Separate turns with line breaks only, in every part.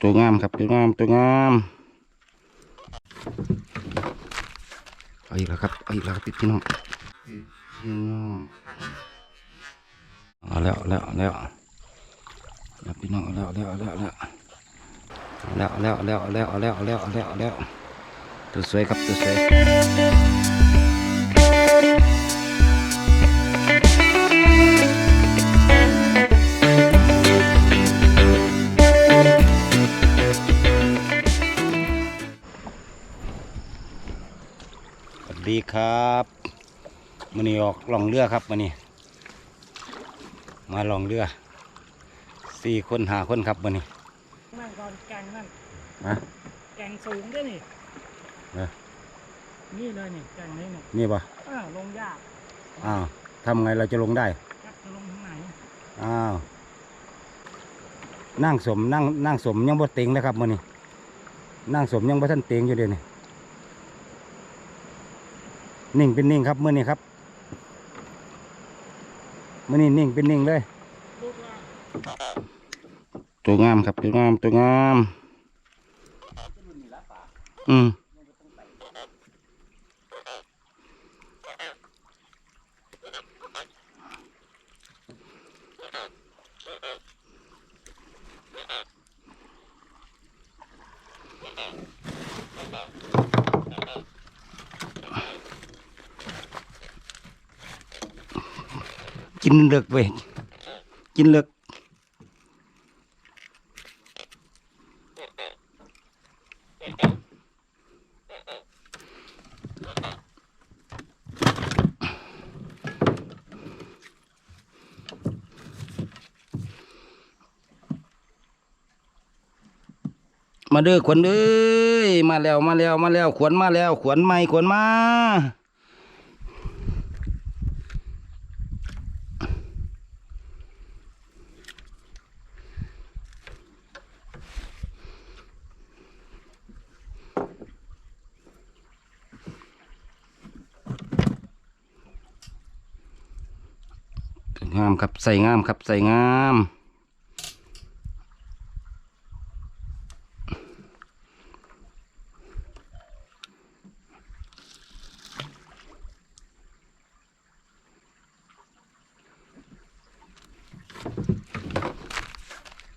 ตัวงามครับตัวงามตัวงามเอาอีกแล้วครับเอาอีกแล้วครับพี่น้องพี่น้องเอาแล้วแล้วแล้วแล้วพี่น้องเอาแล้วแล้วแล้วแล้วแล้วแล้วแล้วแล้วแล้วแล้วแล้วตัวสวยครับตัวสวย ดีครับมันนี้ออกล่องเรือครับมันนี้มาล่องเรือสี่คนหาคนครับมันนี้
นั่งก่อนแกงนั่น
นะ
แกงสูงด้วยนี่
เออ
นี่เลยนี่แกงนี้นี่
นี่ปะ
อ้าวลงยาก
อ้าวทำไงเราจะลงได้
ครับจะลงทางไหน
อ้าวนั่งสมนั่งนั่งสมยังบ่เต็งนะครับมื้อนี้นั่งสมยังบ่ทันเต็งอยู่เดี๋ยวนี้ นิ่งเป็นนิ่งครับเมื้อนี้ครับเมื้อนี้นิ่งเป็นนิ่งเลยตัวงามครับตัวงามตัวงาม อืม กินเลือกเว้ยกินเลือกมาเด้อขวัญเอ้ยมาแล้วมาแล้วมาแล้วขวัญมาแล้วขวัญใหม่ขวัญมา ครับใส่งามครับใส่งาม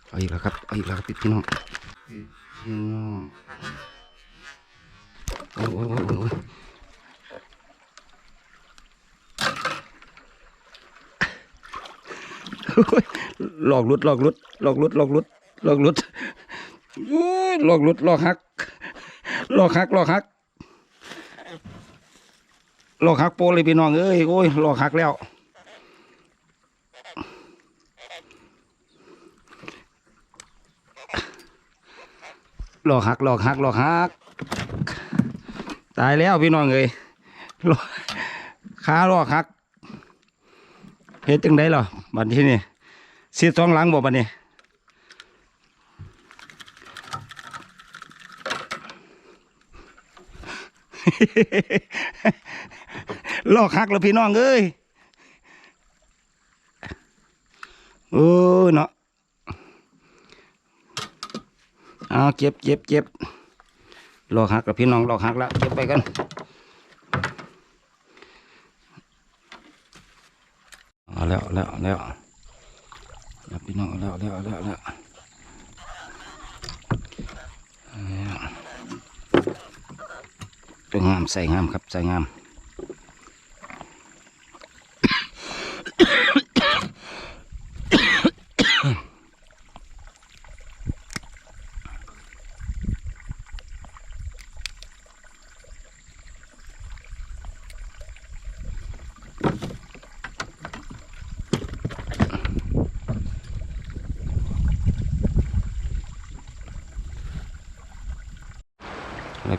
เอาอีกแล้วครับเอาอีกแล้วครับพี่น้องพี่น้องโอ้ยโอ้ยโอ้ยโอ้ยโอ้ย หลอกลุดหลอกลุดหลอกลุดหลอกลุดหลอกลุดหลอกลุดหลอกหักหลอกหักหลอกหักหลอกหักโปเลยพี่น้องเอ้ยโอ้ยหลอกหักแล้วหลอกหักหลอกหักหลอกหักตายแล้วพี่น้องเอ้ยขาหลอกหักเฮ็ดจังไดเหรอ บัดที่นี่เสียสองหลังบ่บัดนี้ลอกหักแล้วพี่น้องเอ้ยโอ้เนาะเอาเจ็บเจ็บเจ็บลอกหักกับพี่น้องลอกหักแล้วเก็บไปกันเอา แล้วแล้วแล้วแล้วพี่น้องแล้วแล้วแล้วแล้วเป็นงามใส่งามครับใส่งาม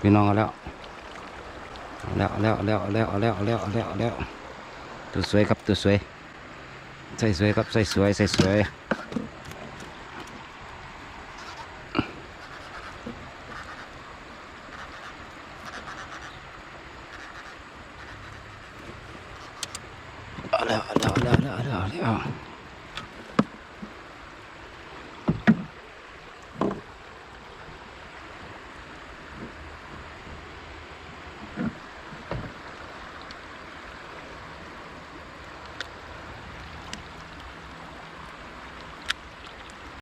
พี่น้องเอาแล้วแล้วแล้วแล้วแล้วแล้วแล้วแล้วตัวสวยครับตัวสวยใส่สวยครับใส่สวยใส่สวยเอาแล้วเอาแล้วเอาแล้วเอาแล้วเอาแล้ว Yeah.